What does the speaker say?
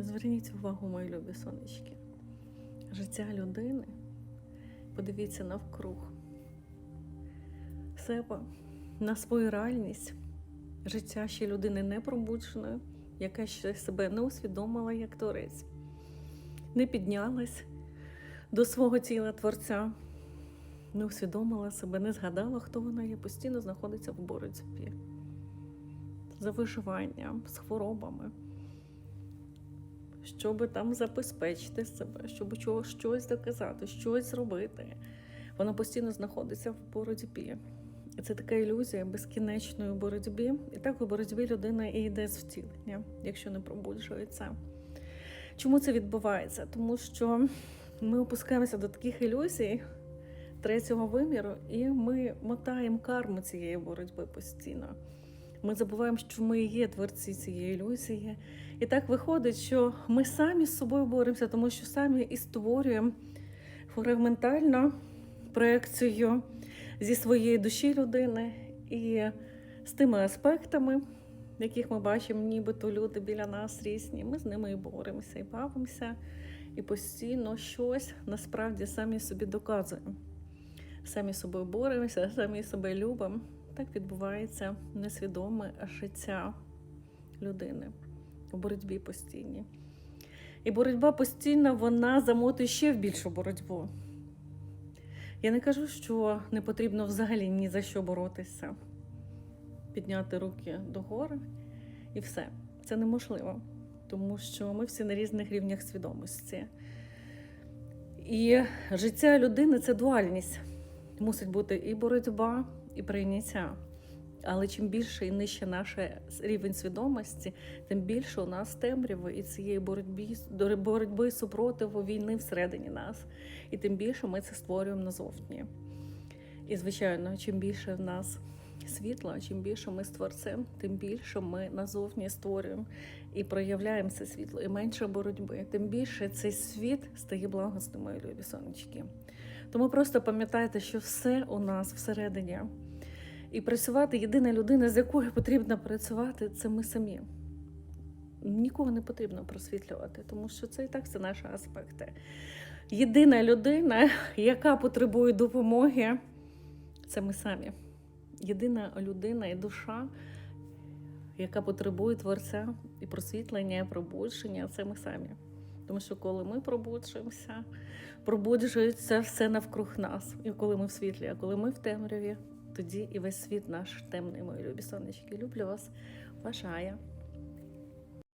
Зверніть увагу, мої любі сонечки. Життя людини. Подивіться навкруг себе на свою реальність. Життя ще людини непробудженої, яка ще себе не усвідомила як творець, не піднялась до свого тіла творця, не усвідомила себе, не згадала, хто вона є, постійно знаходиться в боротьбі за виживання з хворобами, щоб там забезпечити себе, щоб чого- щось доказати, щось зробити. Вона постійно знаходиться в боротьбі. Це така ілюзія безкінечної боротьбі. І так у боротьбі людина і йде з втілення, якщо не пробуджується. Чому це відбувається? Тому що ми опускаємося до таких ілюзій третього виміру, і ми мотаємо карму цієї боротьби постійно. Ми забуваємо, що ми є творці цієї ілюзії. І так виходить, що ми самі з собою боремося, тому що самі і створюємо фрагментально проекцію зі своєї душі людини і з тими аспектами, яких ми бачимо, нібито люди біля нас різні. Ми з ними і боремося, і бавимося, і постійно щось насправді самі собі доказуємо. Самі собою боремося, самі себе любимо. Так відбувається несвідоме життя людини у боротьбі постійній. І боротьба постійна, вона замотує ще в більшу боротьбу. Я не кажу, що не потрібно взагалі ні за що боротися, підняти руки догори і все. Це неможливо, тому що ми всі на різних рівнях свідомості. І життя людини це дуальність. Мусить бути і боротьба, і прийняття. Але чим більше і нижче наш рівень свідомості, тим більше у нас темряви і цієї боротьби, боротьби супротиву війни всередині нас. І тим більше ми це створюємо назовні. І, звичайно, чим більше в нас світла, чим більше ми з творцем, тим більше ми назовні створюємо і проявляємо це світло, і менше боротьби, тим більше цей світ стає благосним, мої любі сонечки. Тому просто пам'ятайте, що все у нас всередині. І працювати єдина людина, з якою потрібно працювати, це ми самі. Нікого не потрібно просвітлювати, тому що це і так це наші аспекти. Єдина людина, яка потребує допомоги, це ми самі. Єдина людина і душа, яка потребує творця і просвітлення, і пробудження, це ми самі. Тому що коли ми пробуджуємося, пробуджується все навкруг нас. І коли ми в світлі, а коли ми в темряві, тоді і весь світ наш темний, мої любі сонечки. Люблю вас, бажаю.